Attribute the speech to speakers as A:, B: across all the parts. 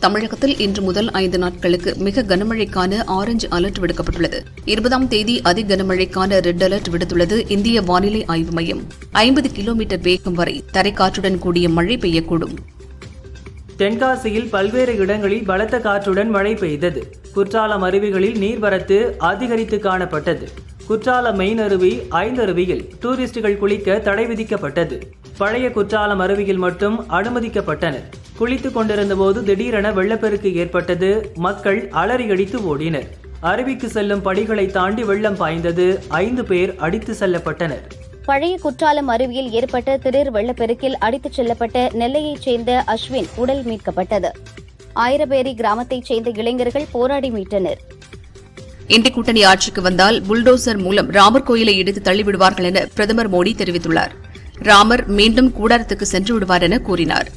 A: தமிழகத்தில் இன்று முதல் ஐந்து நாட்களுக்கு மிக கனமழைக்கான ஆரஞ்சு அலர்ட் விடுக்கப்பட்டுள்ளது. இருபதாம் தேதி அதி கனமழைக்கான ரெட் அலர்ட் விடுத்துள்ளது இந்திய வானிலை ஆய்வு மையம். ஐம்பது கிலோமீட்டர் வேகம் வரை தரைக்காற்றுடன் கூடிய மழை பெய்யக்கூடும்.
B: தென்காசியில் பல்வேறு இடங்களில் பலத்த காற்றுடன் மழை பெய்தது. குற்றாலம் அருவிகளில் நீர்வரத்து அதிகரித்து காணப்பட்டது. குற்றாலம் மெயின் அருவி ஐந்தருவியில் டூரிஸ்டுகள் குளிக்க தடை விதிக்கப்பட்டது. பழைய குற்றாலம் அருவியில் மட்டும் அனுமதிக்கப்பட்டனர். குளித்துக் கொண்டிருந்தபோது திடீரென வெள்ளப்பெருக்கு ஏற்பட்டது. மக்கள் அலறியடித்து ஓடினர். அருவிக்கு செல்லும் படிகளை தாண்டி வெள்ளம் பாய்ந்தது. ஐந்து பேர் அடித்து செல்லப்பட்டனர்.
C: பழைய குற்றாலம் அருவியில் ஏற்பட்ட திடீர் வெள்ளப்பெருக்கில் அடித்துச் செல்லப்பட்ட நெல்லையைச் சேர்ந்த அஸ்வின் உடல் மீட்கப்பட்டது. ஆயிரபேரி கிராமத்தைச் சேர்ந்த இளைஞர்கள் போராடி மீட்டனர்.
A: இந்திய கூட்டணி ஆட்சிக்கு வந்தால் புல்டோசர் மூலம் ராமர் கோயிலை இடித்து தள்ளிவிடுவார்கள் என பிரதமர் மோடி தெரிவித்துள்ளார். ராமர் மீண்டும் கூடாரத்துக்கு சென்று விடுவார் என கூறினார்.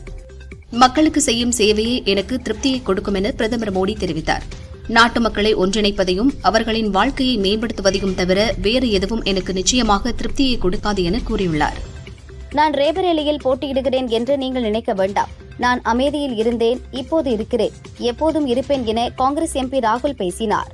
A: மக்களுக்கு செய்யும் சேவையே எனக்கு திருப்தியை கொடுக்கும் என பிரதமர் மோடி தெரிவித்தார். நாட்டு மக்களை ஒன்றிணைப்பதையும் அவர்களின் வாழ்க்கையை மேம்படுத்துவதையும் தவிர வேறு எதுவும் எனக்கு நிச்சயமாக திருப்தியை கொடுக்காது என கூறியுள்ளார்.
C: நான் ரேபரேலியில் போட்டியிடுகிறேன் என்று நீங்கள் நினைக்க வேண்டாம். நான் அமைதியில் இருந்தேன் இப்போது இருக்கிறேன் எப்போதும் இருப்பேன் என காங்கிரஸ் எம்பி ராகுல் பேசினார்.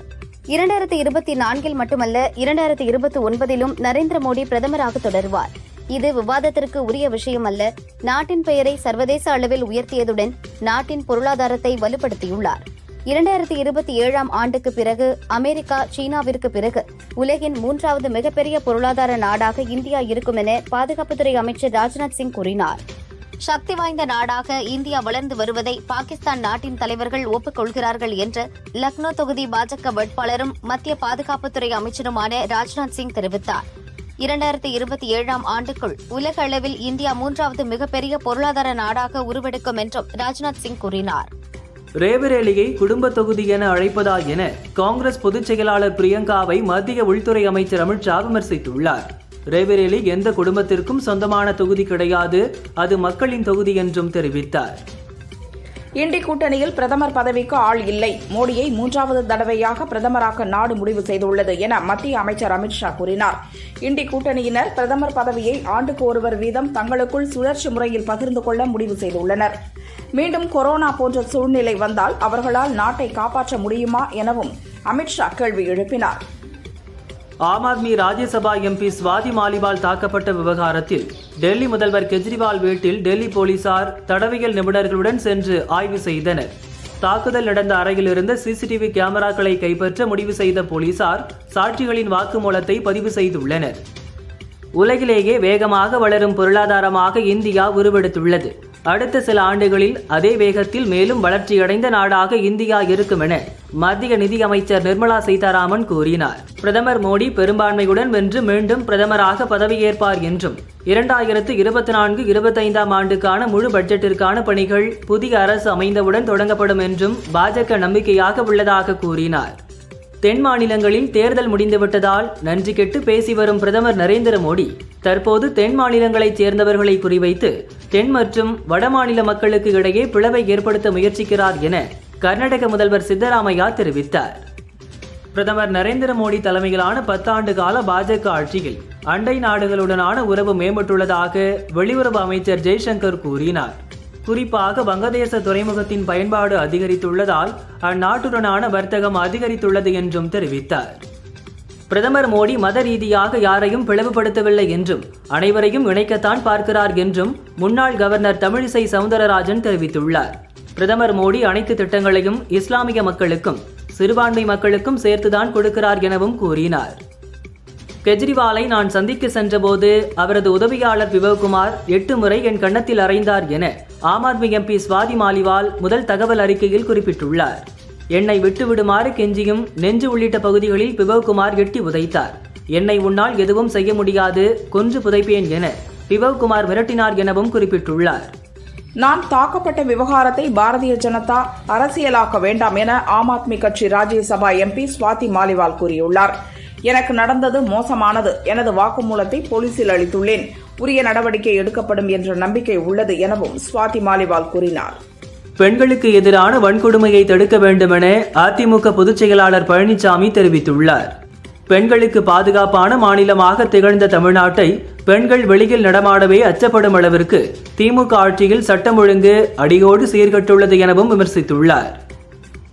C: இரண்டாயிரத்தி இருபத்தி நான்கில் மட்டுமல்ல இரண்டாயிரத்தி இருபத்தி ஒன்பதிலும் நரேந்திர மோடி பிரதமராக தொடருவார். இது விவாதத்திற்கு உரிய விஷயம் அல்ல நாட்டின் பெயரை சர்வதேச அளவில் உயர்த்தியதுடன் நாட்டின் பொருளாதாரத்தை வலுப்படுத்தியுள்ளார். இரண்டாயிரத்தி இருபத்தி ஏழாம் ஆண்டுக்கு பிறகு அமெரிக்கா சீனாவிற்கு பிறகு உலகின் மூன்றாவது மிகப்பெரிய பொருளாதார நாடாக இந்தியா இருக்கும் என பாதுகாப்புத்துறை அமைச்சர் ராஜ்நாத் சிங் கூறினார். சக்தி வாய்ந்த நாடாக இந்தியா வளர்ந்து வருவதை பாகிஸ்தான் நாட்டின் தலைவர்கள் ஒப்புக்கொள்கிறார்கள் என்று லக்னோ தொகுதி பாஜக வேட்பாளரும் மத்திய பாதுகாப்புத்துறை அமைச்சருமான ராஜ்நாத் சிங் தெரிவித்தார். இரண்டாயிரத்தி இருபத்தி ஏழாம் ஆண்டுக்குள் உலக அளவில் இந்தியா மூன்றாவது மிகப்பெரிய பொருளாதார நாடாக உருவெடுக்கும் என்றும் ராஜ்நாத் சிங் கூறினார்.
B: ரேபரேலியை குடும்ப தொகுதி என அழைப்பதா என காங்கிரஸ் பொதுச் செயலாளர் பிரியங்காவை மத்திய உள்துறை அமைச்சர் அமித்ஷா விமர்சித்துள்ளார். ரேபரேலி எந்த குடும்பத்திற்கும் சொந்தமான தொகுதி கிடையாது. அது மக்களின் தொகுதி என்றும் தெரிவித்தார்.
D: இண்டி கூட்டணியில் பிரதமர் பதவிக்கு ஆள் இல்லை. மோடியை மூன்றாவது தடவையாக பிரதமராக்க நாடு முடிவு செய்துள்ளது என மத்திய அமைச்சர் அமித்ஷா கூறினார். இண்டி கூட்டணியினர் பிரதமர் பதவியை ஆண்டுக்கு ஒருவர் வீதம் தங்களுக்குள் சுழற்சி முறையில் பகிர்ந்து கொள்ள முடிவு செய்துள்ளனர். மீண்டும் கொரோனா போன்ற சூழ்நிலை வந்தால் அவர்களால் நாட்டை காப்பாற்ற முடியுமா எனவும் அமித்ஷா கேள்வி எழுப்பினார்.
B: ஆம் ஆத்மி ராஜ்யசபா எம்பி சுவாதி மாலிவால் தாக்கப்பட்ட விவகாரத்தில் டெல்லி முதல்வர் கெஜ்ரிவால் வீட்டில் டெல்லி போலீசார் தடவியல் நிபுணர்களுடன் சென்று ஆய்வு செய்தனர். தாக்குதல் நடந்த அறையில் இருந்த சிசிடிவி கேமராக்களை கைப்பற்ற முடிவு செய்த போலீசார் சாட்சிகளின் வாக்குமூலத்தை பதிவு செய்துள்ளனர். உலகிலேயே வேகமாக வளரும் பொருளாதாரமாக இந்தியா உருவெடுத்துள்ளது. அடுத்த சில ஆண்டுகளில் அதே வேகத்தில் மேலும் வளர்ச்சியடைந்த நாடாக இந்தியா இருக்கும் என மத்திய நிதியமைச்சர் நிர்மலா சீதாராமன் கூறினார். பிரதமர் மோடி பெரும்பான்மையுடன் வென்று மீண்டும் பிரதமராக பதவியேற்பார் என்றும் இரண்டாயிரத்து இருபத்தி நான்கு இருபத்தைந்தாம் ஆண்டுக்கான முழு பட்ஜெட்டிற்கான பணிகள் புதிய அரசு அமைந்தவுடன் தொடங்கப்படும் என்றும் பாஜக நம்பிக்கையாக உள்ளதாக கூறினார். தென் மாநிலங்களில் தேர்தல் முடிந்துவிட்டதால் நன்றி கெட்டு பேசி வரும் பிரதமர் நரேந்திர மோடி தற்போது தென் மாநிலங்களைச் சேர்ந்தவர்களை குறிவைத்து தென் மற்றும் வட மாநில மக்களுக்கு இடையே பிளவை ஏற்படுத்த முயற்சிக்கிறார் என கர்நாடக முதல்வர் சித்தராமையா தெரிவித்தார். பிரதமர் நரேந்திர மோடி தலைமையிலான பத்தாண்டு கால பாஜக ஆட்சியில் அண்டை நாடுகளுடனான உறவு மேம்பட்டுள்ளதாக வெளியுறவு அமைச்சர் ஜெய்சங்கர் கூறினார். குறிப்பாக வங்கதேச துறைமுகத்தின் பயன்பாடு அதிகரித்துள்ளதால் அந்நாட்டுடனான வர்த்தகம் அதிகரித்துள்ளது என்றும் தெரிவித்தார். பிரதமர் மோடி மத ரீதியாக யாரையும் பிளவுபடுத்தவில்லை என்றும் அனைவரையும் இணைக்கத்தான் பார்க்கிறார் என்றும் முன்னாள் கவர்னர் தமிழிசை சவுந்தரராஜன் தெரிவித்துள்ளார். பிரதமர் மோடி அனைத்து திட்டங்களையும் இஸ்லாமிய மக்களுக்கும் சிறுபான்மை மக்களுக்கும் சேர்த்துதான் கொடுக்கிறார் எனவும் கூறினார். கெஜ்ரிவாலை நான் சந்திக்க சென்றபோது அவரது உதவியாளர் விவகுமார் எட்டு முறை என் கன்னத்தில் அறைந்தார் என ஆம் ஆத்மி எம்பி சுவாதி மாலிவால் முதல் தகவல் அறிக்கையில் குறிப்பிட்டுள்ளார். என்னை விட்டுவிடுமாறு கெஞ்சியும் நெஞ்சு உள்ளிட்ட பகுதிகளில் பிபவ்குமார் எட்டி உதைத்தார். என்னை உன்னால் எதுவும் செய்ய முடியாது கொன்று புதைப்பேன் என பிபவ்குமார் மிரட்டினார் எனவும் குறிப்பிட்டுள்ளார்.
D: நான் தாக்கப்பட்ட விவகாரத்தை பாரதிய ஜனதா அரசியலாக்க வேண்டாம் என ஆம் ஆத்மி கட்சி ராஜ்யசபா எம்பி சுவாதி மாலிவால் கூறியுள்ளார். எனக்கு நடந்தது மோசமானது. எனது வாக்குமூலத்தை போலீசில் அளித்துள்ளேன். உரிய நடவடிக்கை எடுக்கப்படும் என்ற நம்பிக்கை உள்ளது எனவும் சுவாதி மாலிவால் கூறினார்.
B: பெண்களுக்கு எதிரான வன்கொடுமையை தடுக்க வேண்டுமென அதிமுக பொதுச் செயலாளர் பழனிசாமி தெரிவித்துள்ளார். பெண்களுக்கு பாதுகாப்பான மாநிலமாக திகழ்ந்த தமிழ்நாட்டை பெண்கள் வெளியில் நடமாடவே அச்சப்படும் அளவிற்கு திமுக ஆட்சியில் சட்டம் ஒழுங்கு அடியோடு சீர்கட்டுள்ளது எனவும் விமர்சித்துள்ளார்.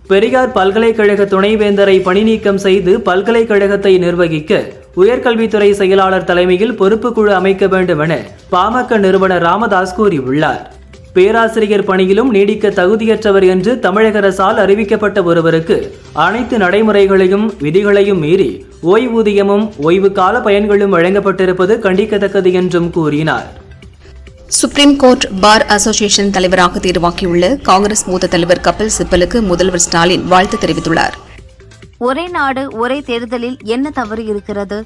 B: பெரியார் பல்கலைக்கழக துணைவேந்தரை பணிநீக்கம் செய்து பல்கலைக்கழகத்தை நிர்வகிக்க உயர்கல்வித்துறை செயலாளர் தலைமையில் பொறுப்புக்குழு அமைக்க வேண்டும் என பாமக நிறுவனர் ராமதாஸ் கூறியுள்ளார். பேராசிரியர் பணியிலும் நீடிக்க தகுதியற்றவர் என்று தமிழக அரசால் அறிவிக்கப்பட்ட ஒருவருக்கு அனைத்து நடைமுறைகளையும் விதிகளையும் மீறி ஓய்வூதியமும் ஓய்வு கால பயன்களும் வழங்கப்பட்டிருப்பது கண்டிக்கத்தக்கது என்றும் கூறினார்.
A: சுப்ரீம் கோர்ட் பார் அசோசியேஷன் தலைவராக தேர்வாகியுள்ள காங்கிரஸ் மூத்த தலைவர் கபில் சிப்பலுக்கு முதல்வர் ஸ்டாலின் வாழ்த்து தெரிவித்துள்ளார்.
C: ஒரே நாடு ஒரே தேர்தலில் என்ன தவறு இருக்கிறது?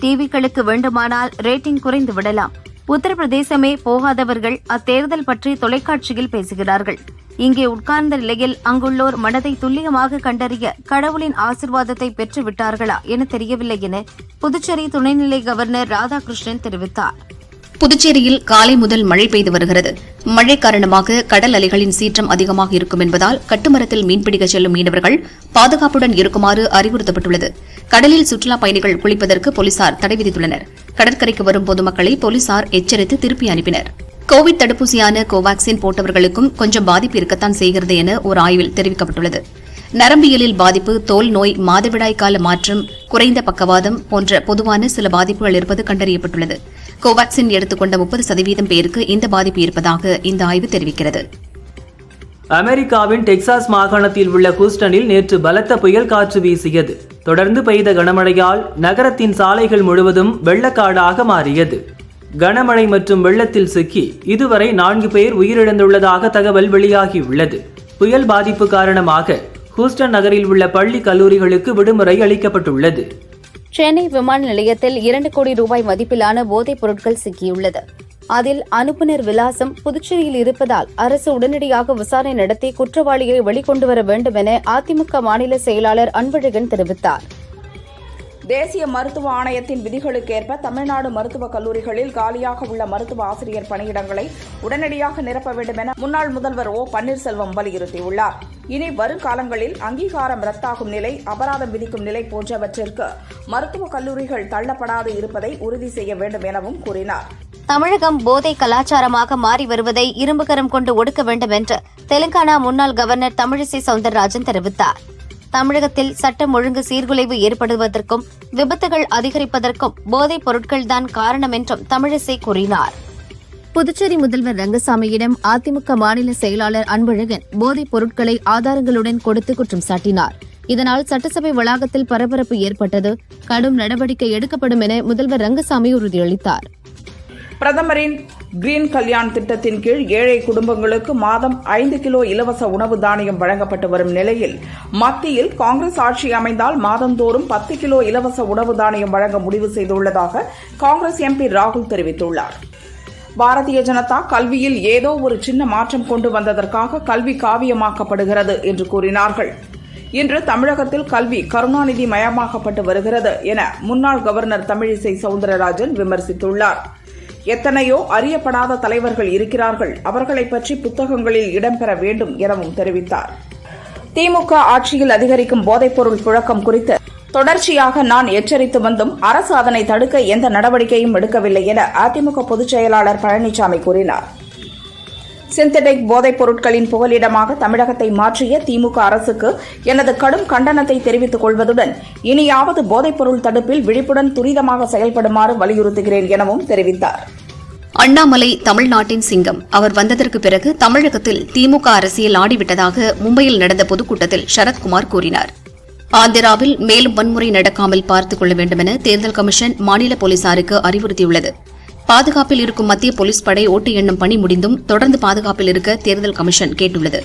C: டிவிகளுக்கு வேண்டுமானால் ரேட்டிங் குறைந்து விடலாம். உத்தரப்பிரதேசமே போகாதவர்கள் அத்தேர்தல் பற்றி தொலைக்காட்சியில் பேசுகிறார்கள். இங்கே உட்கார்ந்த நிலையில் அங்குள்ளோர் மனதை துல்லியமாக கண்டறிய கடவுளின் ஆசிர்வாதத்தை பெற்று விட்டார்களா என தெரியவில்லை என புதுச்சேரி துணைநிலை கவர்னர் ராதாகிருஷ்ணன் தெரிவித்தார்.
A: புதுச்சேரியில் காலை முதல் மழை பெய்து வருகிறது. மழை காரணமாக கடல் அலைகளின் சீற்றம் அதிகமாக இருக்கும் என்பதால் கட்டுமரத்தில் மீன்பிடிக்க செல்லும் மீனவர்கள் பாதுகாப்புடன் இருக்குமாறு அறிவுறுத்தப்பட்டுள்ளது. கடலில் சுற்றுலாப் பயணிகள் குளிப்பதற்கு போலீசார் தடை விதித்துள்ளனர். கடற்கரைக்கு வரும் பொதுமக்களை போலீசார் எச்சரித்து திருப்பி அனுப்பினர். கோவிட் தடுப்பூசியான கோவாக்சின் போட்டவர்களுக்கும் கொஞ்சம் பாதிப்பு இருக்கத்தான் செய்கிறது என ஒரு ஆய்வில் தெரிவிக்கப்பட்டுள்ளது. நரம்பியலில் பாதிப்பு தோல் நோய் மாதவிடாய் கால மாற்றம் குறைந்த பக்கவாதம் போன்ற பொதுவான சில பாதிப்புகள் இருப்பது கண்டறியப்பட்டுள்ளது. கோவாக்சின் எடுத்துக்கொண்ட முப்பது சதவீதம் பேருக்கு இந்த பாதிப்பு இருப்பதாக இந்த ஆய்வு தெரிவிக்கிறது.
B: அமெரிக்காவின் டெக்சாஸ் மாகாணத்தில் உள்ள ஹூஸ்டனில் நேற்று பலத்த புயல் காற்று வீசியது. தொடர்ந்து பெய்த கனமழையால் நகரத்தின் சாலைகள் முழுவதும் வெள்ளக்காடாக மாறியது. கனமழை மற்றும் வெள்ளத்தில் சிக்கி இதுவரை நான்கு பேர் உயிரிழந்துள்ளதாக தகவல் வெளியாகியுள்ளது. புயல் பாதிப்பு காரணமாக ஹூஸ்டன் நகரில் உள்ள பள்ளி கல்லூரிகளுக்கு விடுமுறை அளிக்கப்பட்டுள்ளது.
C: சென்னை விமான நிலையத்தில் இரண்டு கோடி ரூபாய் மதிப்பிலான போதைப் பொருட்கள் சிக்கியுள்ளது. அதில் அனுப்புநர் விலாசம் புதுச்சேரியில் இருப்பதால் அரசு உடனடியாக விசாரணை நடத்தி குற்றவாளியை வெளிக்கொண்டு வர வேண்டும் என அதிமுக மாநில செயலாளர் அன்பழகன் தெரிவித்தார்.
D: தேசிய மருத்துவ ஆணையத்தின் விதிகளுக்கேற்ப தமிழ்நாடு மருத்துவக் கல்லூரிகளில் காலியாக உள்ள மருத்துவ ஆசிரியர் பணியிடங்களை உடனடியாக நிரப்ப வேண்டும் என முன்னாள் முதல்வர் ஓ பன்னீர்செல்வம் வலியுறுத்தியுள்ளார். இனி வருங்காலங்களில் அங்கீகாரம் ரத்தாகும் நிலை அபராதம் விதிக்கும் நிலை போன்றவற்றிற்கு மருத்துவக் கல்லூரிகள் தள்ளப்படாது இருப்பதை உறுதி செய்ய வேண்டும் எனவும் கூறினார்.
C: தமிழகம் போதை கலாச்சாரமாக மாறி வருவதை இரும்புகரம் கொண்டு ஒடுக்க வேண்டும் என்று தெலுங்கானா முன்னாள் கவர்னர் தமிழிசை சவுந்தரராஜன் தெரிவித்தார். தமிழகத்தில் சட்டம் ஒழுங்கு சீர்குலைவு ஏற்படுவதற்கும் விபத்துகள் அதிகரிப்பதற்கும் போதைப் பொருட்கள்தான் காரணம் என்றும் தமிழிசை கூறினார். புதுச்சேரி முதல்வர் ரங்கசாமியிடம் அதிமுக மாநில செயலாளர் அன்பழகன் போதைப் பொருட்களை ஆதாரங்களுடன் கொடுத்து குற்றம் சாட்டினார். இதனால் சட்டசபை வளாகத்தில் பரபரப்பு ஏற்பட்டது. கடும் நடவடிக்கை எடுக்கப்படும் என முதல்வர் ரங்கசாமி உறுதியளித்தார்.
D: பிரதமரின் கிரீன் கல்யாண் திட்டத்தின் கீழ் ஏழை குடும்பங்களுக்கு மாதம் ஐந்து கிலோ இலவச உணவு தானியம் வழங்கப்பட்டு வரும் நிலையில் மத்தியில் காங்கிரஸ் ஆட்சி அமைந்தால் மாதந்தோறும் பத்து கிலோ இலவச உணவு தானியம் வழங்க முடிவு செய்துள்ளதாக காங்கிரஸ் எம்பி ராகுல் தெரிவித்துள்ளார். பாரதிய ஜனதா கல்வியில் ஏதோ ஒரு சின்ன மாற்றம் கொண்டு வந்ததற்காக கல்வி காவியமாக்கப்படுகிறது என்று கூறினார்கள். இன்று தமிழகத்தில் கல்வி கருணாநிதி மயமாக்கப்பட்டு வருகிறது என முன்னாள் கவர்னர் தமிழிசை சவுந்தரராஜன் விமர்சித்துள்ளார். எத்தனையோ அறியப்படாத தலைவர்கள் இருக்கிறார்கள். அவர்களை பற்றி புத்தகங்களில் இடம்பெற வேண்டும் எனவும் தெரிவித்தார். திமுக ஆட்சியில் அதிகரிக்கும் போதைப்பொருள் புழக்கம் குறித்து தொடர்ச்சியாக நான் எச்சரித்து வந்தும் அரசு அதனை தடுக்க எந்த நடவடிக்கையும் எடுக்கவில்லை என அதிமுக பொதுச் செயலாளர் பழனிசாமி கூறினார். சிந்தடிக் போதைப் பொருட்களின் புகலிடமாக தமிழகத்தை மாற்றிய திமுக அரசுக்கு எனது கடும் கண்டனத்தை தெரிவித்துக் கொள்வதுடன் இனியாவது போதைப்பொருள் தடுப்பில் விழிப்புடன் துரிதமாக செயல்படுமாறு வலியுறுத்துகிறேன் எனவும் தெரிவித்தார்.
A: அண்ணாமலை தமிழ்நாட்டின் சிங்கம். அவர் வந்ததற்கு பிறகு தமிழகத்தில் திமுக அரசியல் ஆடிவிட்டதாக மும்பையில் நடந்த பொதுக்கூட்டத்தில் சரத்குமார் கூறினார். ஆந்திராவில் மேலும் வன்முறை நடக்காமல் பார்த்துக் கொள்ள வேண்டுமென தேர்தல் கமிஷன் மாநில போலீசாருக்கு அறிவுறுத்தியுள்ளது. பாதுகாப்பில் இருக்கும் மத்திய போலீஸ் படை ஓட்டு எண்ணும் பணி முடிந்தும் தொடர்ந்து பாதுகாப்பில் இருக்க தேர்தல் கமிஷன் கேட்டுள்ளது.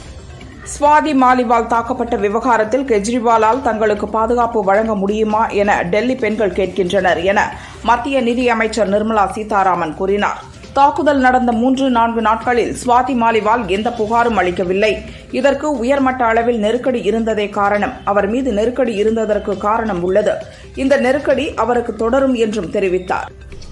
D: ஸ்வாதி மாலிவால் தாக்கப்பட்ட விவகாரத்தில் கெஜ்ரிவாலால் தங்களுக்கு பாதுகாப்பு வழங்க முடியுமா என டெல்லி பெண்கள் கேட்கின்றனர் என மத்திய நிதி அமைச்சர் நிர்மலா சீதாராமன் கூறினார். தாக்குதல் நடந்த மூன்று நான்கு நாட்களில் ஸ்வாதி மாலிவால் எந்த புகாரும் அளிக்கவில்லை. இதற்கு உயர்மட்ட அளவில் நெருக்கடி இருந்ததே காரணம். அவர் மீது நெருக்கடி இருந்ததற்கு காரணம் உள்ளது. இந்த நெருக்கடி அவருக்கு தொடரும் என்றும் தெரிவித்தார்.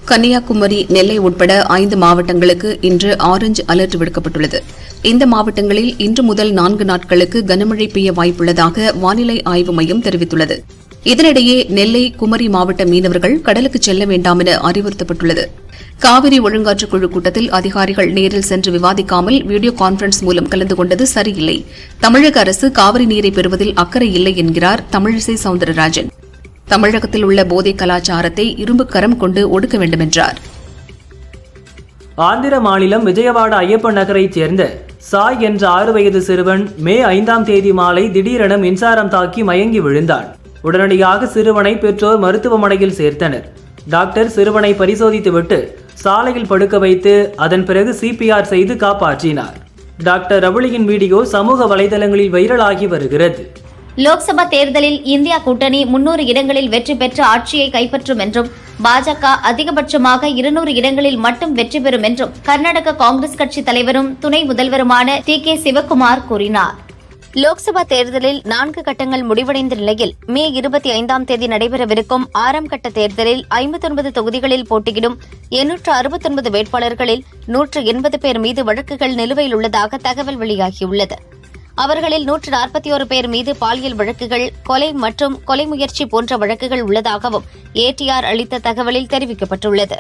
A: கன்னியாகுமரி நெல்லை உட்பட ஐந்து மாவட்டங்களுக்கு இன்று ஆரஞ்சு அலர்ட் விடுக்கப்பட்டுள்ளது. இந்த மாவட்டங்களில் இன்று முதல் நான்கு நாட்களுக்கு கனமழை பெய்ய வாய்ப்புள்ளதாக வானிலை ஆய்வு மையம் தெரிவித்துள்ளது. இதனிடையே நெல்லை குமரி மாவட்ட மீனவர்கள் கடலுக்கு செல்ல வேண்டாம் என அறிவுறுத்தப்பட்டுள்ளது. காவிரி ஒழுங்காற்றுக் குழு கூட்டத்தில் அதிகாரிகள் நேரில் சென்று விவாதிக்காமல் வீடியோ கான்பரன்ஸ் மூலம் கலந்து கொண்டது சரியில்லை. தமிழக அரசு காவிரி நீரை பெறுவதில் அக்கறை இல்லை என்கிறார் தமிழிசை சவுந்தரராஜன். தமிழகத்தில் உள்ள போதை கலாச்சாரத்தை இரும்பு கரம் கொண்டு ஒடுக்க வேண்டுமென்றார்.
B: ஆந்திர மாநிலம் விஜயவாடா ஐயப்பன் நகரைச் சேர்ந்த சாய் என்ற ஆறு வயது சிறுவன் மே ஐந்தாம் தேதி மாலை திடீரென மின்சாரம் தாக்கி மயங்கி விழுந்தான். உடனடியாக சிறுவனை பெற்றோர் மருத்துவமனையில் சேர்த்தனர். டாக்டர் சிறுவனை பரிசோதித்துவிட்டு சாலையில் படுக்க வைத்து அதன் பிறகு சிபிஆர் செய்து காப்பாற்றினார். டாக்டர் ரவுளியின் வீடியோ சமூக வலைதளங்களில் வைரலாகி வருகிறது.
C: லோக்சபா தேர்தலில் இந்தியா கூட்டணி முன்னூறு இடங்களில் வெற்றி பெற்று ஆட்சியை கைப்பற்றும் என்றும் பாஜக அதிகபட்சமாக இருநூறு இடங்களில் மட்டும் வெற்றி பெறும் என்றும் கர்நாடக காங்கிரஸ் கட்சி தலைவரும் துணை முதல்வருமான டி கே சிவக்குமார் கூறினார். லோக்சபா தேர்தலில் நான்கு கட்டங்கள் முடிவடைந்த நிலையில் மே இருபத்தி ஐந்தாம் தேதி நடைபெறவிருக்கும் ஆறாம் கட்ட தேர்தலில் ஐம்பத்தொன்பது தொகுதிகளில் போட்டியிடும் எண்ணூற்று அறுபத்தொன்பது வேட்பாளர்களில் நூற்று எண்பது பேர் மீது வழக்குகள் நிலுவையில் உள்ளதாக தகவல் வெளியாகியுள்ளது. அவர்களில் நூற்று நாற்பத்தி ஒரு பேர் மீது பாலியல் வழக்குகள் கொலை மற்றும் கொலை முயற்சி போன்ற வழக்குகள் உள்ளதாகவும் ஏடிஆர் அளித்த தகவலில் தெரிவிக்கப்பட்டுள்ளது.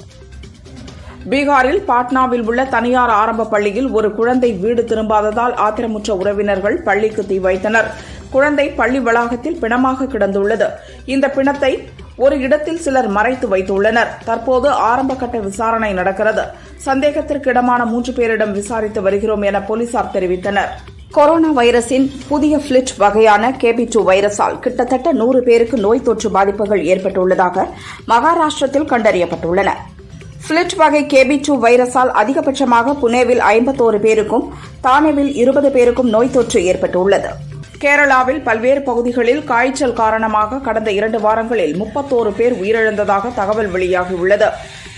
D: பீகாரில் பாட்னாவில் உள்ள தனியார் ஆரம்ப பள்ளியில் ஒரு குழந்தை வீடு திரும்பாததால் ஆத்திரமுற்ற உறவினர்கள் பள்ளிக்கு தீ வைத்தனர். குழந்தை பள்ளி வளாகத்தில் பிணமாக கிடந்துள்ளது. இந்த பிணத்தை ஒரு இடத்தில் சிலர் மறைத்து வைத்துள்ளனர். தற்போது ஆரம்ப கட்ட விசாரணை நடக்கிறது. சந்தேகத்திற்கிடமான மூன்று பேரிடம் விசாரித்து வருகிறோம் என போலீசார் தெரிவித்தனர். கொரோனா வைரஸின் புதிய பிளிட் வகையான கேபி டூ வைரஸால் கிட்டத்தட்ட நூறு பேருக்கு நோய் தொற்று பாதிப்புகள் ஏற்பட்டுள்ளதாக மகாராஷ்டிரத்தில் கண்டறியப்பட்டுள்ளன. பிளிட் வகை கேபி டூ வைரஸால் அதிகபட்சமாக புனேவில் ஐம்பத்தோரு பேருக்கும் தானேவில் இருபது பேருக்கும் நோய் தொற்று ஏற்பட்டுள்ளது. கேரளாவில் பல்வேறு பகுதிகளில் காய்ச்சல் காரணமாக கடந்த இரண்டு வாரங்களில் முப்பத்தோரு பேர் உயிரிழந்ததாக தகவல் வெளியாகியுள்ளது.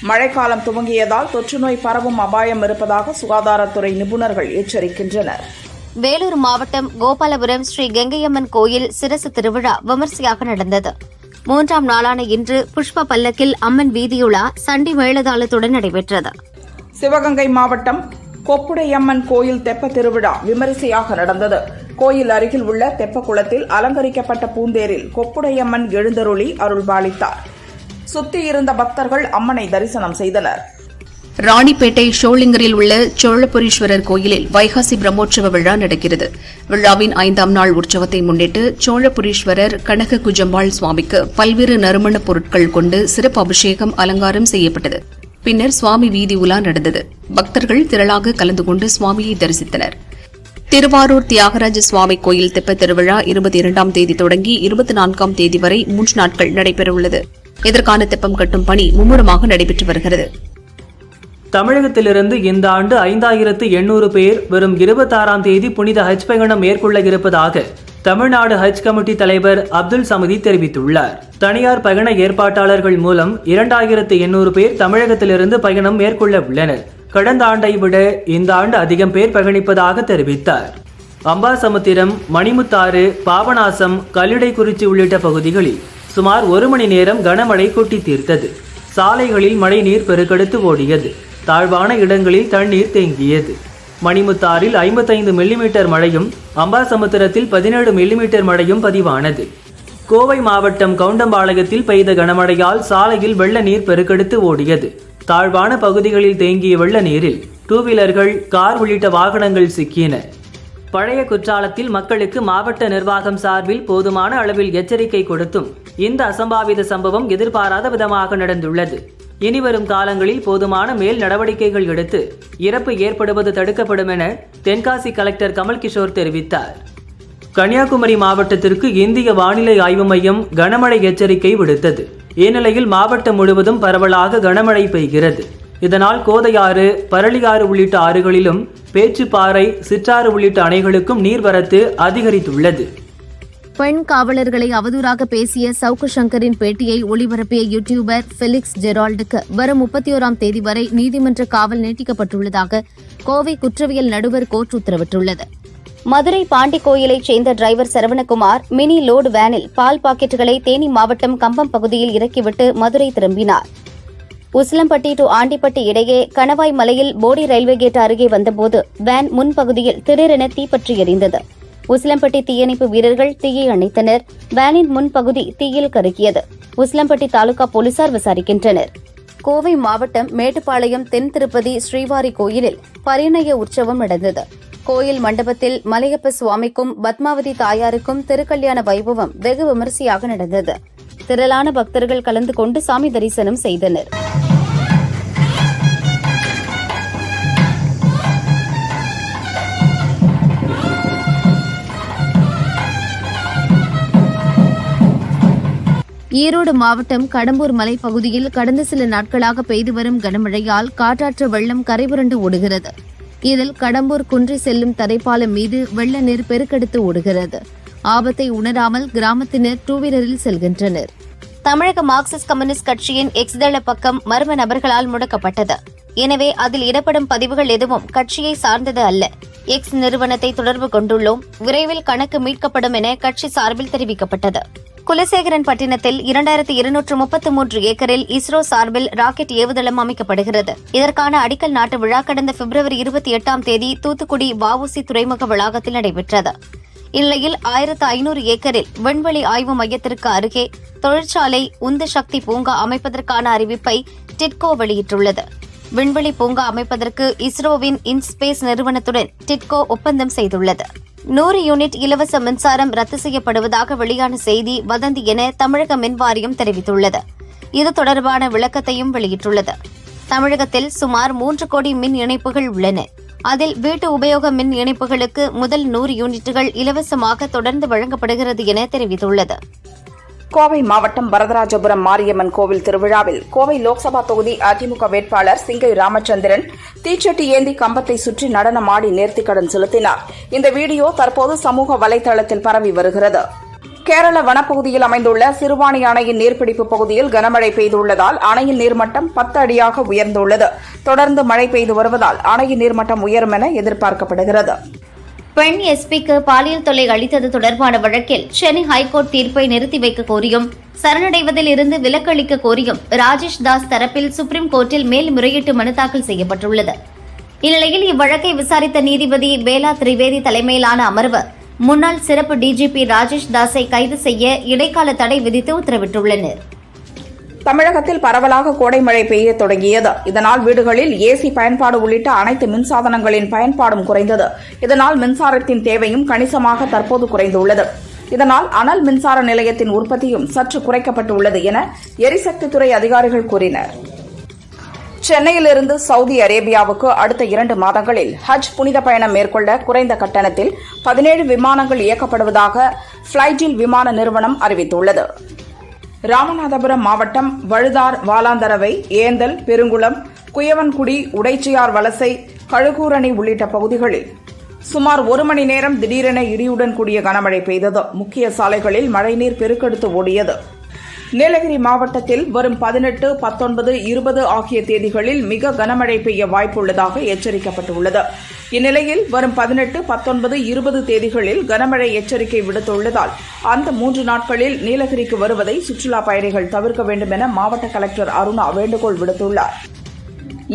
D: மழைக்காலம் துவங்கியதால் தொற்றுநோய் பரவும் அபாயம் இருப்பதாக சுகாதாரத்துறை நிபுணர்கள் எச்சரிக்கின்றனர்.
C: வேலூர் மாவட்டம் கோபாலபுரம் ஸ்ரீ கங்கையம்மன் கோயில் சிரசு திருவிழா விமர்சையாக நடந்தது. மூன்றாம் நாளான இன்று புஷ்ப பல்லக்கில் அம்மன் வீதியுலா சண்டி மேளதாளத்துடன் நடைபெற்றது.
D: சிவகங்கை மாவட்டம் கொப்புடையம்மன் கோயில் தெப்ப திருவிழா விமரிசையாக நடந்தது. கோயில் அருகில் உள்ள தெப்ப குளத்தில் அலங்கரிக்கப்பட்ட பூந்தேரில் கொப்புடையம்மன் எழுந்தருளி அருள்பாலித்தார். சுத்தியிருந்த பக்தர்கள் அம்மனை தரிசனம் செய்தனர்.
A: ராணிப்பேட்டை ஷோலிங்கரில் உள்ள சோழபுரீஸ்வரர் கோயிலில் வைகாசி பிரம்மோற்சவ விழா நடக்கிறது. விழாவின் ஐந்தாம் நாள் உற்சவத்தை முன்னிட்டு சோழபுரீஸ்வரர் கனக குஜம்பாள் சுவாமிக்கு பல்வேறு நறுமணப் பொருட்கள் கொண்டு சிறப்பு அபிஷேகம் அலங்காரம் செய்யப்பட்டது. பின்னர் சுவாமி வீதி உலா நடந்தது. பக்தர்கள் திரளாக கலந்து கொண்டு சுவாமியை தரிசித்தனர். திருவாரூர் தியாகராஜ சுவாமி கோயில் தெப்ப திருவிழா இருபத்தி இரண்டாம் தேதி தொடங்கி இருபத்தி நான்காம் தேதி வரை மூன்று நாட்கள் நடைபெறவுள்ளது. இதற்கான தெப்பம் கட்டும் பணி மும்முரமாக நடைபெற்று வருகிறது.
B: தமிழகத்திலிருந்து இந்த ஆண்டு ஐந்தாயிரத்து எண்ணூறு பேர் வரும் இருபத்தாறாம் தேதி புனித ஹஜ் பயணம் மேற்கொள்ள இருப்பதாக தமிழ்நாடு ஹஜ் கமிட்டி தலைவர் அப்துல் சமதி தெரிவித்துள்ளார். தனியார் பயண ஏற்பாட்டாளர்கள் மூலம் இரண்டாயிரத்து எண்ணூறு பேர் தமிழகத்திலிருந்து பயணம் மேற்கொள்ள உள்ளனர். கடந்த ஆண்டை விட இந்த ஆண்டு அதிகம் பேர் பயணிப்பதாக தெரிவித்தார். அம்பாசமுத்திரம் மணிமுத்தாறு பாபநாசம் கல்லிடைக்குறிச்சி உள்ளிட்ட பகுதிகளில் சுமார் ஒரு மணி நேரம் கனமழை கொட்டி தீர்த்தது. சாலைகளில் மழைநீர் பெருக்கெடுத்து ஓடியது. தாழ்வான இடங்களில் தண்ணீர் தேங்கியது. மணிமுத்தாறில் ஐம்பத்தைந்து மில்லிமீட்டர் மழையும் அம்பாசமுத்திரத்தில் பதினேழு மில்லிமீட்டர் மழையும் பதிவானது. கோவை மாவட்டம் கவுண்டம்பாளையத்தில் பெய்த கனமழையால் சாலையில் வெள்ள நீர் பெருக்கெடுத்து ஓடியது. தாழ்வான பகுதிகளில் தேங்கிய வெள்ள நீரில் டூ வீலர்கள் கார் உள்ளிட்ட வாகனங்கள் சிக்கின. பழைய குற்றாலத்தில் மக்களுக்கு மாவட்ட நிர்வாகம் சார்பில் போதுமான அளவில் எச்சரிக்கை கொடுத்தும் இந்த அசம்பாவித சம்பவம் எதிர்பாராத விதமாக நடந்துள்ளது. இனிவரும் காலங்களில் போதுமான மேல் நடவடிக்கைகள் எடுத்து இறப்பு ஏற்படுவது தடுக்கப்படும் என தென்காசி கலெக்டர் கமல்கிஷோர் தெரிவித்தார். கன்னியாகுமரி மாவட்டத்திற்கு இந்திய வானிலை ஆய்வு மையம் கனமழை எச்சரிக்கை விடுத்தது. இந்நிலையில் மாவட்டம் முழுவதும் பரவலாக கனமழை பெய்கிறது. இதனால் கோதையாறு பரளியாறு உள்ளிட்ட ஆறுகளிலும் பேச்சுப்பாறை சிற்றாறு உள்ளிட்ட அணைகளுக்கும் நீர்வரத்து அதிகரித்துள்ளது.
C: பெண் காவலர்களை அவதூறாக பேசிய சவுக்கு சங்கரின் பேட்டியை ஒளிபரப்பிய யூடியூபர் ஃபெலிக்ஸ் ஜெரால்டுக்கு வரும் முப்பத்தி ஓராம் தேதி வரை நீதிமன்ற காவல் நீட்டிக்கப்பட்டுள்ளதாக கோவை குற்றவியல் நடுவர் கோர்ட் உத்தரவிட்டுள்ளது. மதுரை பாண்டி கோயிலைச் சேர்ந்த டிரைவர் சரவணகுமார் மினி லோடு வேனில் பால் பாக்கெட்டுகளை தேனி மாவட்டம் கம்பம் பகுதியில் இறக்கிவிட்டு மதுரை திரும்பினார். உசிலம்பட்டி டு ஆண்டிப்பட்டி இடையே கணவாய் மலையில் போடி ரயில்வே கேட் அருகே வந்தபோது வேன் முன்பகுதியில் திடீரென தீப்பற்றி எரிந்தது. உசிலம்பட்டி தீயணைப்பு வீரர்கள் தீயை அணைத்தனர். வேனின் முன்பகுதி தீயில் கருகியது. உசிலம்பட்டி தாலுகா போலீசார் விசாரிக்கின்றனர். கோவை மாவட்டம் மேட்டுப்பாளையம் தென் திருப்பதி ஸ்ரீவாரி கோயிலில் பரிணய உற்சவம் நடந்தது. கோயில் மண்டபத்தில் மலையப்ப சுவாமிக்கும் பத்மாவதி தாயாருக்கும் திருக்கல்யாண வைபவம் வெகு விமரிசையாக நடந்தது. திரளான பக்தர்கள் கலந்து கொண்டு சாமி தரிசனம் செய்தனர். ஈரோடு மாவட்டம் கடம்பூர் மலைப்பகுதியில் கடந்த சில நாட்களாக பெய்து வரும் கனமழையால் காட்டாற்று வெள்ளம் கரைபுரண்டு ஓடுகிறது. இதில் கடம்பூர் குன்றி செல்லும் தரைப்பாலம் மீது வெள்ள நீர் பெருக்கெடுத்து ஓடுகிறது. ஆபத்தை உணராமல் கிராமத்தினர் டூவீலரில் செல்கின்றனர். தமிழக மார்க்சிஸ்ட் கம்யூனிஸ்ட் கட்சியின் எக்ஸ்தள பக்கம் மர்ம நபர்களால் முடக்கப்பட்டது. எனவே அதில் இடப்படும் பதிவுகள் எதுவும் கட்சியை சார்ந்தது அல்ல. எக்ஸ் நிறுவனத்தை தொடர்பு கொண்டுள்ளோம். விரைவில் கணக்கு மீட்கப்படும் என கட்சி சார்பில் தெரிவிக்கப்பட்டது. குலசேகரன் பட்டினத்தில் இரண்டாயிரத்தி இருநூற்று முப்பத்து மூன்று ஏக்கரில் இஸ்ரோ சார்பில் ராக்கெட் ஏவுதளம் அமைக்கப்படுகிறது. இதற்கான அடிக்கல் நாட்டு விழா கடந்த பிப்ரவரி இருபத்தி எட்டாம் தேதி தூத்துக்குடி வஉசி துறைமுக வளாகத்தில் நடைபெற்றது. இந்நிலையில் ஆயிரத்து ஐநூறு ஏக்கரில் விண்வெளி ஆய்வு மையத்திற்கு அருகே தொழிற்சாலை உந்து சக்தி பூங்கா அமைப்பதற்கான அறிவிப்பை டிட்கோ வெளியிட்டுள்ளது. விண்வெளி பூங்கா அமைப்பதற்கு இஸ்ரோவின் இன்ஸ்பேஸ் நிறுவனத்துடன் டிட்கோ ஒப்பந்தம் செய்துள்ளது. நூறு யூனிட் இலவச மின்சாரம் ரத்து செய்யப்படுவதாக வெளியான செய்தி வதந்தி என தமிழக மின் வாரியம் தெரிவித்துள்ளது. இது தொடர்பான விளக்கத்தையும் வெளியிட்டுள்ளது. தமிழகத்தில் சுமார் மூன்று கோடி மின் இணைப்புகள் உள்ளன. அதில் வீட்டு உபயோக மின் இணைப்புகளுக்கு முதல் நூறு யூனிட்டுகள் இலவசமாக தொடர்ந்து வழங்கப்படுகிறது என தெரிவித்துள்ளது.
D: கோவை மாவட்டம் வரதராஜபுரம் மாரியம்மன் கோவில் திருவிழாவில் கோவை லோக்சபா தொகுதி அதிமுக வேட்பாளர் சிங்கை ராமச்சந்திரன் தீச்சட்டி ஏந்தி கம்பத்தை சுற்றி நடனமாடி நேர்த்திக்கடன் செலுத்தினார். இந்த வீடியோ தற்போது சமூக வலைதளத்தில் பரவி வருகிறது. கேரள வனப்பகுதியில் அமைந்துள்ள சிறுவாணி அணையின் நீர்பிடிப்பு பகுதியில் கனமழை பெய்துள்ளதால் அணையின் நீர்மட்டம் பத்து அடியாக உயர்ந்துள்ளது. தொடர்ந்து மழை பெய்து வருவதால் அணையின் நீர்மட்டம் உயரும் என எதிர்பார்க்கப்படுகிறது.
C: பெண் எஸ்பிக்கு பாலியல் தொல்லை அளித்தது தொடர்பான வழக்கில் சென்னை ஹைகோர்ட் தீர்ப்பை நிறுத்தி வைக்க கோரியும் சரணடைவதில் இருந்து விலக்களிக்க கோரியும் ராஜேஷ் தாஸ் தரப்பில் சுப்ரீம் கோர்ட்டில் மேல்முறையீட்டு மனு தாக்கல் செய்யப்பட்டுள்ளது. இந்நிலையில் இவ்வழக்கை விசாரித்த நீதிபதி வேலா திரிவேதி தலைமையிலான அமர்வு முன்னாள் சிறப்பு டிஜிபி ராஜேஷ் தாஸை கைது செய்ய இடைக்கால தடை விதித்து உத்தரவிட்டுள்ளனர்.
D: தமிழகத்தில் பரவலாக கோடை மழை பெய்ய தொடங்கியது. இதனால் வீடுகளில் ஏசி பயன்பாடு உள்ளிட்ட அனைத்து மின்சாதனங்களின் பயன்பாடும் குறைந்தது. இதனால் மின்சாரத்தின் தேவையும் கணிசமாக தற்போது குறைந்துள்ளது. இதனால் அனல் மின்சார நிலையத்தின் உற்பத்தியும் சற்று குறைக்கப்பட்டுள்ளது என எரிசக்தித்துறை அதிகாரிகள் கூறினர். சென்னையிலிருந்து சவுதி அரேபியாவுக்கு அடுத்த இரண்டு மாதங்களில் ஹஜ் புனித பயணம் மேற்கொள்ள குறைந்த கட்டணத்தில் பதினேழு விமானங்கள் இயக்கப்படுவதாக பிளைஜில் விமான நிறுவனம் அறிவித்துள்ளது. ராமநாதபுரம் மாவட்டம் வழுதார் வாலாந்தரவை ஏந்தல் பெருங்குளம் குயவன்குடி உடைச்சியார் வலசை கழுகூரணி உள்ளிட்ட பகுதிகளில் சுமார் ஒரு மணி நேரம் திடீரென இடியுடன் கூடிய கனமழை பெய்தது. முக்கிய சாலைகளில் மழைநீர் பெருக்கெடுத்து ஓடியது. நீலகிரி மாவட்டத்தில் வரும் பதினெட்டு பத்தொன்பது இருபது ஆகிய தேதிகளில் மிக கனமழை பெய்ய வாய்ப்புள்ளதாக எச்சரிக்கப்பட்டுள்ளது. இந்நிலையில் வரும் பதினெட்டு பத்தொன்பது இருபது தேதிகளில் கனமழை எச்சரிக்கை விடுத்துள்ளதால் அந்த மூன்று நாட்களில் நீலகிரிக்கு வருவதை சுற்றுலா பயணிகள் தவிர்க்க வேண்டும் என மாவட்ட கலெக்டர் அருணா வேண்டுகோள் விடுத்துள்ளார்.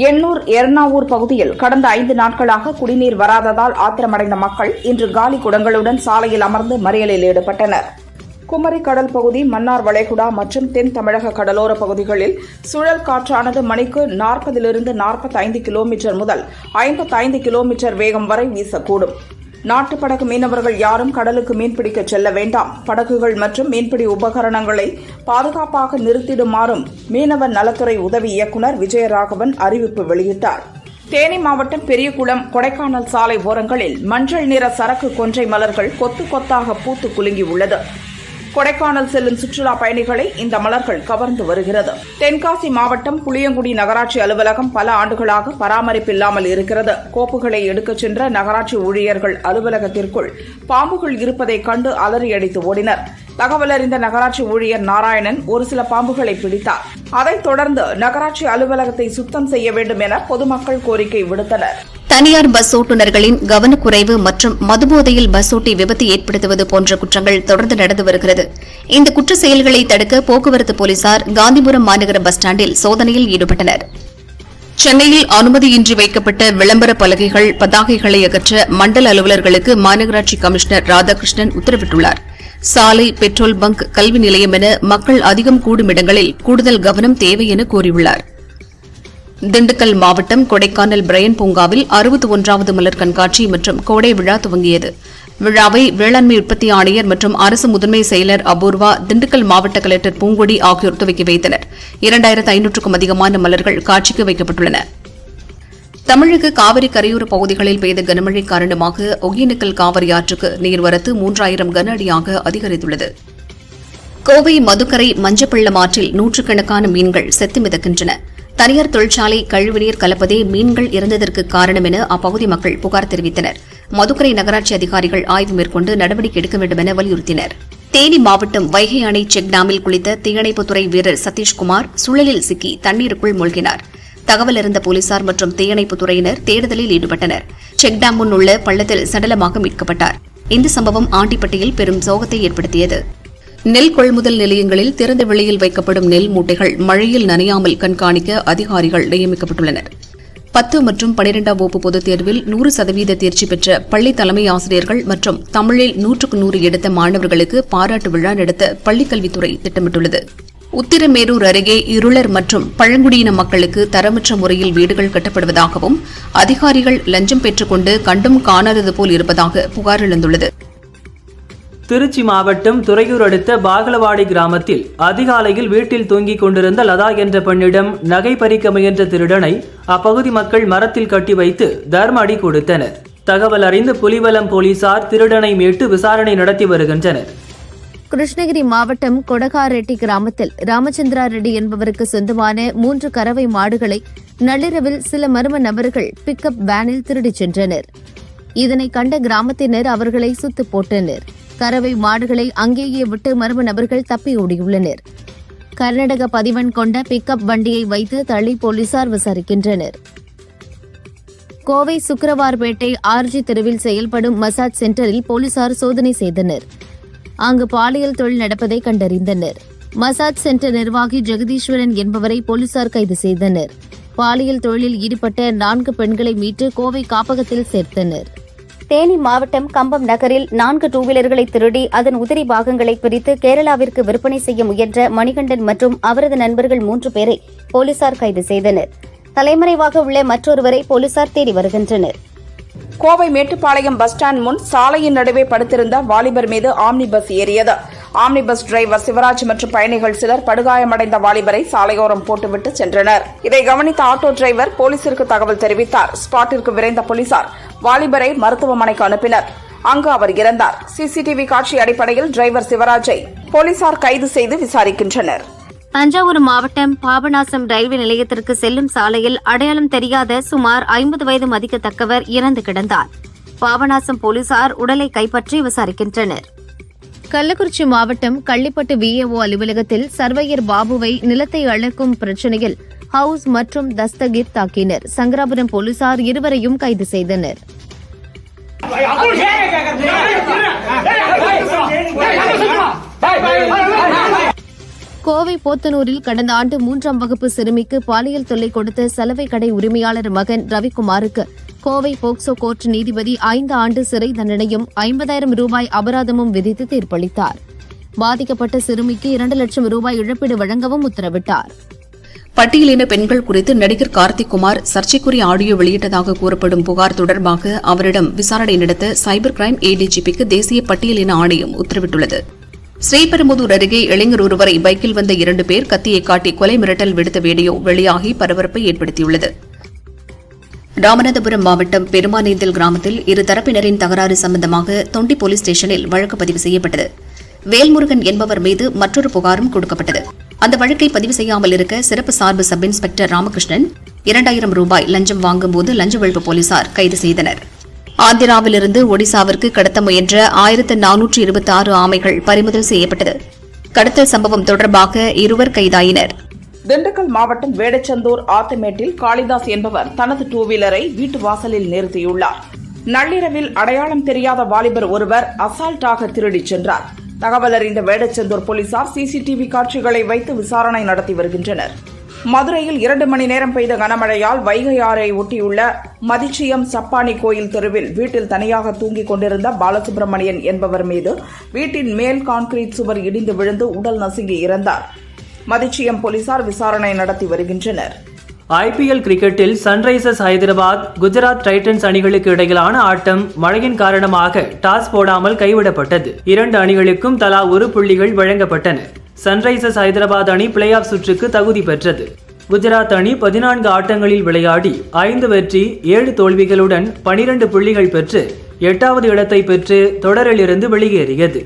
D: எண்ணூர் எர்ணாவூர் பகுதியில் கடந்த ஐந்து நாட்களாக குடிநீர் வராததால் ஆத்திரமடைந்த மக்கள் இன்று காலி குடங்களுடன் சாலையில் அமர்ந்து மறியலில் ஈடுபட்டனர். குமரி கடல் பகுதி மன்னார் வளைகுடா மற்றும் தென் தமிழக கடலோர பகுதிகளில் சுழல் காற்றானது மணிக்கு நாற்பதிலிருந்து நாற்பத்தைந்து கிலோமீட்டர் முதல் ஐம்பத்தைந்து கிலோமீட்டர் வேகம் வரை வீசக்கூடும். நாட்டு படகு மீனவர்கள் யாரும் கடலுக்கு மீன்பிடிக்க செல்ல வேண்டாம். படகுகள் மற்றும் மீன்பிடி உபகரணங்களை பாதுகாப்பாக நிறுத்திடுமாறும் மீனவ நலத்துறை உதவி இயக்குநர் விஜயராகவன் அறிவிப்பு வெளியிட்டார். தேனி மாவட்டம் பெரியகுளம் கொடைக்கானல் சாலை ஓரங்களில் மஞ்சள் நிற சரக்கு கொன்றை மலர்கள் கொத்து கொத்தாக பூத்து குலுங்கியுள்ளது. கொடைக்கானல் செல்லும் சுற்றுலா பயணிகளை இந்த மலர்கள் கவர்ந்து வருகிறது. தென்காசி மாவட்டம் புளியங்குடி நகராட்சி அலுவலகம் பல ஆண்டுகளாக பராமரிப்பில்லாமல் இருக்கிறது. கோப்புகளை எடுக்கச் சென்ற நகராட்சி ஊழியர்கள் அலுவலகத்திற்குள் பாம்புகள் இருப்பதைக் கண்டு அலறியடித்து ஓடினர். தகவல் அறிந்த நகராட்சி ஊழியர் நாராயணன் ஒரு சில பாம்புகளை பிடித்தார். அதைத் தொடர்ந்து நகராட்சி அலுவலகத்தை சுத்தம் செய்ய வேண்டும் என பொதுமக்கள் கோரிக்கை விடுத்தனர்.
A: தனியார் பஸ் ஓட்டுநர்களின் கவனக்குறைவு மற்றும் மதுபோதையில் பஸ் ஓட்டி விபத்து ஏற்படுத்துவது போன்ற குற்றங்கள் தொடர்ந்து நடந்து வருகிறது. இந்த குற்ற செயல்களை தடுக்க போக்குவரத்து போலீசார் காந்திபுரம் மாநகர பஸ் ஸ்டாண்டில் சோதனையில் ஈடுபட்டனர். சென்னையில் அனுமதியின்றி வைக்கப்பட்ட விளம்பர பலகைகள் பதாகைகளை அகற்ற மண்டல அலுவலர்களுக்கு மாநகராட்சி கமிஷனர் ராதாகிருஷ்ணன் உத்தரவிட்டுள்ளார். சாலை பெட்ரோல் பங்க் கல்வி நிலையம் என மக்கள் அதிகம் கூடும் இடங்களில் கூடுதல் கவனம் தேவை என கூறியுள்ளார். திண்டுக்கல் மாவட்டம் கொடைக்கானல் பிரையன் பூங்காவில் அறுபத்தி ஒன்றாவது மலர் கண்காட்சி மற்றும் கோடை விழா துவங்கியது. விழாவை வேளாண்மை உற்பத்தி ஆணையர் மற்றும் அரசு முதன்மை செயலர் அபூர்வா திண்டுக்கல் மாவட்ட கலெக்டர் பூங்கொடி ஆகியோர் துவக்கி வைத்தனர். இரண்டாயிரத்து ஐநூற்றுக்கும் அதிகமான மலர்கள் காட்சிக்கு வைக்கப்பட்டுள்ளன. தமிழக காவிரி கரையோர பகுதிகளில் பெய்த கனமழை காரணமாக ஒகேனக்கல் காவிரி ஆற்றுக்கு நீர்வரத்து மூன்றாயிரம் கன அடியாக அதிகரித்துள்ளது. கோவை மதுக்கரை மஞ்சப்பள்ளம் ஆற்றில் நூற்றுக்கணக்கான மீன்கள் செத்து மிதக்கின்றன. தனியார் தொழிற்சாலை கழிவுநீர் கலப்பதே மீன்கள் இறந்ததற்கு காரணம் என அப்பகுதி மக்கள் புகார் தெரிவித்தனர். மதுக்கரை நகராட்சி அதிகாரிகள் ஆய்வு மேற்கொண்டு நடவடிக்கை எடுக்க வேண்டும் என வலியுறுத்தினர். தேனி மாவட்டம் வைகை அணை செக் டேமில் குளித்த தீயணைப்புத்துறை வீரர் சதீஷ்குமார் சுழலில் சிக்கி தண்ணீருக்குள் மூழ்கினார். தகவல் அறிந்த போலீசார் மற்றும் தீயணைப்புத் துறையினர் தேடுதலில் ஈடுபட்டனர். செக் டேம் முன் உள்ள பள்ளத்தில் சடலமாக மீட்கப்பட்டார். இந்த சம்பவம் ஆண்டிப்பட்டியில் பெரும் சோகத்தை ஏற்படுத்தியது. நெல் கொள்முதல் நிலையங்களில் திறந்த வெளியில் வைக்கப்படும் நெல் மூட்டைகள் மழையில் நனையாமல் கண்காணிக்க அதிகாரிகள் நியமிக்கப்பட்டுள்ளனர். பத்து மற்றும் பனிரெண்டாம் வகுப்பு பொதுத் தேர்வில் நூறு சதவீத தேர்ச்சி பெற்ற பள்ளி தலைமை ஆசிரியர்கள் மற்றும் தமிழில் நூற்றுக்கு நூறு எடுத்த மாணவர்களுக்கு பாராட்டு விழா நடத்த பள்ளிக்கல்வித்துறை திட்டமிட்டுள்ளது. உத்திரமேரூர் அருகே இருளர் மற்றும் பழங்குடியின மக்களுக்கு தரமற்ற முறையில் வீடுகள் கட்டப்படுவதாகவும் அதிகாரிகள் லஞ்சம் பெற்றுக்கொண்டு கண்டும் காணாதது போல் இருப்பதாக புகார் எழுந்துள்ளது.
B: திருச்சி மாவட்டம் துறையூர் அடுத்த பாகலவாடி கிராமத்தில் அதிகாலையில் வீட்டில் தூங்கிக் கொண்டிருந்த லதா என்ற பெண்ணிடம் நகை பறிக்க முயன்ற திருடனை அப்பகுதி மக்கள் மரத்தில் கட்டி வைத்து தர்ம அடி கொடுத்தனர். தகவல் அறிந்து புலிவலம் போலீசார் திருடனை மீட்டு விசாரணை நடத்தி வருகின்றனர்.
C: கிருஷ்ணகிரி மாவட்டம் கொடகாரெட்டி கிராமத்தில் ராமச்சந்திரா ரெட்டி என்பவருக்கு சொந்தமான மூன்று கறவை மாடுகளை நள்ளிரவில் சில மர்ம நபர்கள் பிக்கப் வேனில் திருடிச் சென்றனர். இதனை கண்ட கிராமத்தினர் அவர்களை சுத்து போட்டனர். கறவை மாடுகளை அங்கேயே விட்டு மர்ம நபர்கள் தப்பி ஓடியுள்ளனர். கர்நாடக பதிவன் கொண்ட பிக்கப் வண்டியை வைத்து தள்ளி போலீசார் விசாரிக்கின்றனர். கோவை சுக்கரவார்பேட்டை ஆர்ஜி தெருவில் செயல்படும் மசாஜ் சென்டரில் போலீசார் சோதனை செய்தனர். அங்கு பாலியல் தொழில் நடப்பதை கண்டறிந்தனர். மசாஜ் சென்டர் நிர்வாகி ஜெகதீஸ்வரன் என்பவரை போலீசார் கைது செய்தனர். பாலியல் தொழிலில் ஈடுபட்ட நான்கு பெண்களை மீட்டு கோவை காப்பகத்தில் சேர்த்தனர். தேனி மாவட்டம் கம்பம் நகரில் நான்கு டூ வீலர்களை திருடி அதன் உதிரி பாகங்களை பிரித்து கேரளாவிற்கு விற்பனை செய்ய முயன்ற மணிகண்டன் மற்றும் அவரது நண்பர்கள் மூன்று பேரை போலீசார் கைது செய்தனர். தலைமறைவாக உள்ள மற்றொருவரை போலீசார் தேடி வருகின்றனர்.
D: கோவை மேட்டுப்பாளையம் பஸ் ஸ்டாண்ட் முன் சாலையின் நடுவே படுத்திருந்த வாலிபர் மீது ஆம்னி பஸ் ஏறியது. ஆம்னி பஸ் டிரைவர் சிவராஜ் மற்றும் பயணிகள் சிலர் படுகாயமடைந்த வாலிபரை சாலையோரம் போட்டுவிட்டு சென்றனர். இதை கவனித்த ஆட்டோ டிரைவர் போலீசிற்கு தகவல் தெரிவித்தார். ஸ்பாட்டிற்கு விரைந்த போலீசார் வாலிபரை மருத்துவமனைக்கு அனுப்பினர். அங்கு அவர் இறந்தார். சிசிடிவி காட்சி அடிப்படையில் டிரைவர் சிவராஜை போலீசார் கைது செய்து விசாரிக்கின்றனர்.
C: தஞ்சாவூர் மாவட்டம் பாபநாசம் ரயில்வே நிலையத்திற்கு செல்லும் சாலையில் அடையாளம் தெரியாத சுமார் ஐம்பது வயது மதிக்கத்தக்கவர் இறந்து கிடந்தார் பாபநாசம் போலீசார் உடலை கைப்பற்றி விசாரிக்கின்றனர் கள்ளக்குறிச்சி மாவட்டம் கள்ளிப்பட்டு விஏஓ அலுவலகத்தில் சர்வையர் பாபுவை நிலத்தை அளக்கும் பிரச்சனையில் ஹவுஸ் மற்றும் தஸ்தகிர் தாக்கினர் சங்கராபுரம் போலீசார் இருவரையும் கைது செய்தனர் கோவை போத்தனூரில் கடந்த ஆண்டு மூன்றாம் வகுப்பு சிறுமிக்கு பாலியல் தொல்லை கொடுத்த சலவை கடை உரிமையாளர் மகன் ரவிக்குமாருக்கு கோவை போக்சோ கோர்ட் நீதிபதி ஐந்து ஆண்டு சிறை தண்டனையும் ஐம்பதாயிரம் ரூபாய் அபராதமும் விதித்து தீர்ப்பளித்தார். பாதிக்கப்பட்ட சிறுமிக்கு இரண்டு லட்சம் ரூபாய் இழப்பீடு வழங்கவும் உத்தரவிட்டார்.
A: பட்டியலின பெண்கள் குறித்து நடிகர் கார்த்திக் குமார் சர்ச்சைக்குரிய ஆடியோ வெளியிட்டதாக கூறப்படும் புகார் தொடர்பாக அவரிடம் விசாரணை நடத்த சைபர் கிரைம் ஏடிஜிபிக்கு தேசிய பட்டியலின ஆணையம் உத்தரவிட்டுள்ளது. ஸ்ரீபெரும்புதூர் அருகே இளைஞர் ஒருவரை பைக்கில் வந்த இரண்டு பேர் கத்தியை காட்டி கொலை மிரட்டல் விடுத்த வீடியோ வெளியாகி பரபரப்பை ஏற்படுத்தியுள்ளது. ராமநாதபுரம் மாவட்டம் பெருமானேந்தல் கிராமத்தில் இரு தரப்பினரின் தகராறு சம்பந்தமாக தொண்டி போலீஸ் ஸ்டேஷனில் வழக்கு பதிவு செய்யப்பட்டது. வேல்முருகன் என்பவர் மீது மற்றொரு புகாரும் கொடுக்கப்பட்டது. அந்த வழக்கை பதிவு செய்யாமல் இருக்க சிறப்பு சார்பு சப் இன்ஸ்பெக்டர் ராமகிருஷ்ணன் இரண்டாயிரம் ரூபாய் லஞ்சம் வாங்கும்போது லஞ்ச ஒழிப்பு போலீசார் கைது செய்தனர். ஆந்திராவிலிருந்து ஒடிசாவிற்கு கடத்த முயன்ற ஆயிரத்து நானூற்று இருபத்தி ஆறு ஆமைகள் பறிமுதல் செய்யப்பட்டது. கடத்தல் சம்பவம் தொடர்பாக இருவர் கைதாயினர்.
D: திண்டுக்கல் மாவட்டம் வேடச்சந்தூர் ஆத்தமேட்டில் காளிதாஸ் என்பவர் தனது டூ வீலரை வீட்டு வாசலில் நிறுத்தியுள்ளார். நள்ளிரவில் அடையாளம் தெரியாத வாலிபர் ஒருவர் அசால்ட்டாக திருடிச் சென்றார். தகவல் அறிந்த வேடச்சந்தூர் போலீசார் சிசிடிவி காட்சிகளை வைத்து விசாரணை நடத்தி வருகின்றனர். மதுரையில் இரண்டு மணி நேரம் பெய்த கனமழையால் வைகை ஆறை ஒட்டியுள்ள மதிச்சியம் சப்பானி கோயில் தெருவில் வீட்டில் தனியாக தூங்கிக் கொண்டிருந்த பாலசுப்பிரமணியன் என்பவர் மீது வீட்டின் மேல் கான்கிரீட் சுவர் இடிந்து விழுந்து உடல் நசுங்கி இறந்தார். மதிச்சியம் போலீசார் விசாரணை நடத்தி வருகின்றனர்.
B: ஐபிஎல் கிரிக்கெட்டில் சன்ரைசர்ஸ் ஹைதராபாத் குஜராத் டைட்டன்ஸ் அணிகளுக்கு இடையிலான ஆட்டம் மழையின் காரணமாக டாஸ் போடாமல் கைவிடப்பட்டது. இரண்டு அணிகளுக்கும் தலா ஒரு புள்ளிகள் வழங்கப்பட்டன. சன்ரைசர்ஸ் ஹைதராபாத் அணி பிளே ஆஃப் சுற்றுக்கு தகுதி பெற்றது. குஜராத் அணி பதினான்கு ஆட்டங்களில் விளையாடி ஐந்து வெற்றி ஏழு தோல்விகளுடன் பனிரெண்டு புள்ளிகள் பெற்று எட்டாவது இடத்தை பெற்று தொடரிலிருந்து வெளியேறியது.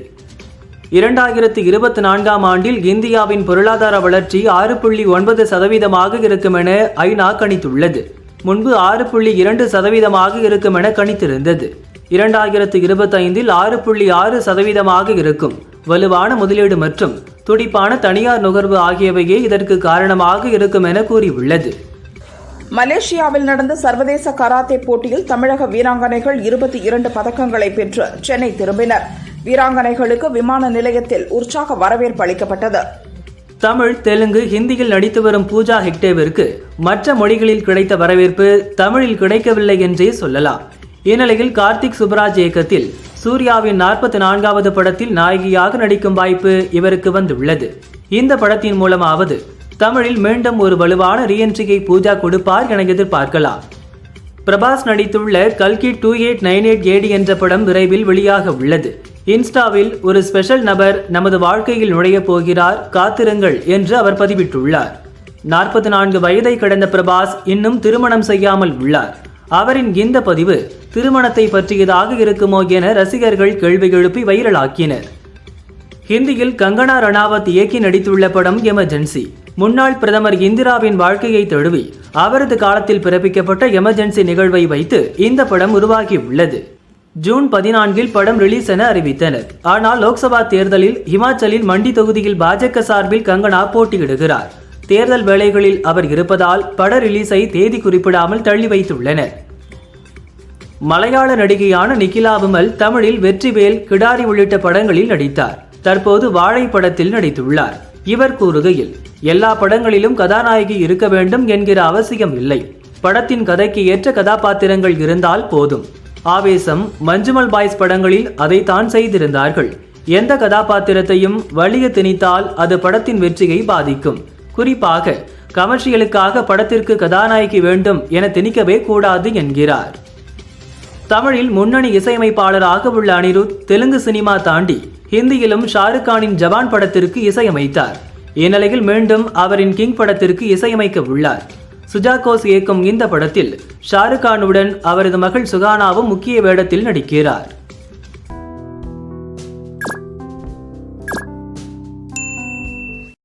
B: இரண்டாயிரத்து இருபத்தி நான்காம் ஆண்டில் இந்தியாவின் பொருளாதார வளர்ச்சி ஆறு புள்ளி ஒன்பது சதவீதமாக இருக்கும் என ஐநா கணித்துள்ளது. முன்பு ஆறு புள்ளி இரண்டு சதவீதமாக இருக்கும் என கணித்திருந்தது. இரண்டாயிரத்து இருபத்தைந்தில் ஆறு புள்ளி ஆறு சதவீதமாக இருக்கும். வலுவான முதலீடு மற்றும் துடிப்பான தனியார் நுகர்வு ஆகியவையே இதற்கு காரணமாக இருக்கும் என கூறியுள்ளது.
D: மலேசியாவில் நடந்த சர்வதேச கராத்தே போட்டியில் தமிழக வீராங்கனைகள் இருபத்தி இரண்டு பதக்கங்களை பெற்று சென்னை திரும்பினர். வீராங்கனைகளுக்கு விமான நிலையத்தில் உற்சாக வரவேற்பு அளிக்கப்பட்டது.
B: தமிழ் தெலுங்கு ஹிந்தியில் நடித்து வரும் பூஜா ஹெக்டேவிற்கு மற்ற மொழிகளில் கிடைத்த வரவேற்பு தமிழில் கிடைக்கவில்லை என்றே சொல்லலாம். இந்நிலையில் கார்த்திக் சுப்ராஜ் இயக்கத்தில் சூர்யாவின் நாற்பத்தி நான்காவது படத்தில் நாயகியாக நடிக்கும் வாய்ப்பு இவருக்கு வந்துள்ளது. இந்த படத்தின் மூலமாவது தமிழில் மீண்டும் ஒரு வலுவான ரீஎன்ட்ரியை பூஜா கொடுப்பார் என எதிர்பார்க்கலாம். பிரபாஸ் நடித்துள்ள கல்கி two eight nine eight AD என்ற படம் விரைவில் வெளியாக உள்ளது. இன்ஸ்டாவில் ஒரு ஸ்பெஷல் நபர் நமது வாழ்க்கையில் நுழையப் போகிறார் காத்திருங்கள் என்று அவர் பதிவிட்டுள்ளார். நாற்பத்தி நான்கு வயதை கடந்த பிரபாஸ் இன்னும் திருமணம் செய்யாமல் உள்ளார். அவரின் இந்த பதிவு திருமணத்தை பற்றியதாக இருக்குமோ என ரசிகர்கள் கேள்வி எழுப்பி வைரலாக்கினர். ஹிந்தியில் கங்கனா ரணாவத் இயக்கி நடித்துள்ள படம் எமர்ஜென்சி. முன்னாள் பிரதமர் இந்திராவின் வாழ்க்கையை தழுவி அவரது காலத்தில் பிறப்பிக்கப்பட்ட எமர்ஜென்சி நிகழ்வை வைத்து இந்த படம் உருவாகியுள்ளது. ஜூன் பதினான்கில் படம் ரிலீஸ் என அறிவித்தனர். ஆனால் லோக்சபா தேர்தலில் ஹிமாச்சலில் மண்டி தொகுதியில் பாஜக சார்பில் கங்கனா போட்டியிடுகிறார். தேர்தல் வேளைகளில் அவர் இருப்பதால் பட ரிலீஸை தேதி குறிப்பிடாமல் தள்ளி வைத்துள்ளனர். மலையாள நடிகையான நிகிலா விமல் தமிழில் வெற்றிவேல் கிடாரி உள்ளிட்ட படங்களில் நடித்தார். தற்போது வாழை படத்தில் நடித்துள்ளார். இவர் கூறுகையில் எல்லா படங்களிலும் கதாநாயகி இருக்க வேண்டும் என்கிற அவசியம் இல்லை. படத்தின் கதைக்கு ஏற்ற கதாபாத்திரங்கள் இருந்தால் போதும். ஆவேசம் மஞ்சுமல் பாய்ஸ் படங்களில் அதைத்தான் செய்திருந்தார்கள். எந்த கதாபாத்திரத்தையும் வலிய திணித்தால் அது படத்தின் வெற்றியை பாதிக்கும். குறிப்பாக கமர்ஷியலுக்காக படத்திற்கு கதாநாயகி வேண்டும் என திணிக்கவே கூடாது என்கிறார். தமிழில் முன்னணி இசையமைப்பாளராக உள்ள அனிருத் தெலுங்கு சினிமா தாண்டி ஹிந்தியிலும் ஷாருக் கானின் ஜவான் படத்திற்கு இசையமைத்தார். இந்நிலையில் மீண்டும் அவரின் கிங் படத்திற்கு இசையமைக்க உள்ளார். சுஜா கோஸ் இயக்கும் இந்த படத்தில் ஷாருக் கானுடன் அவரது மகள் சுகானாவும் முக்கிய வேடத்தில் நடிக்கிறார்.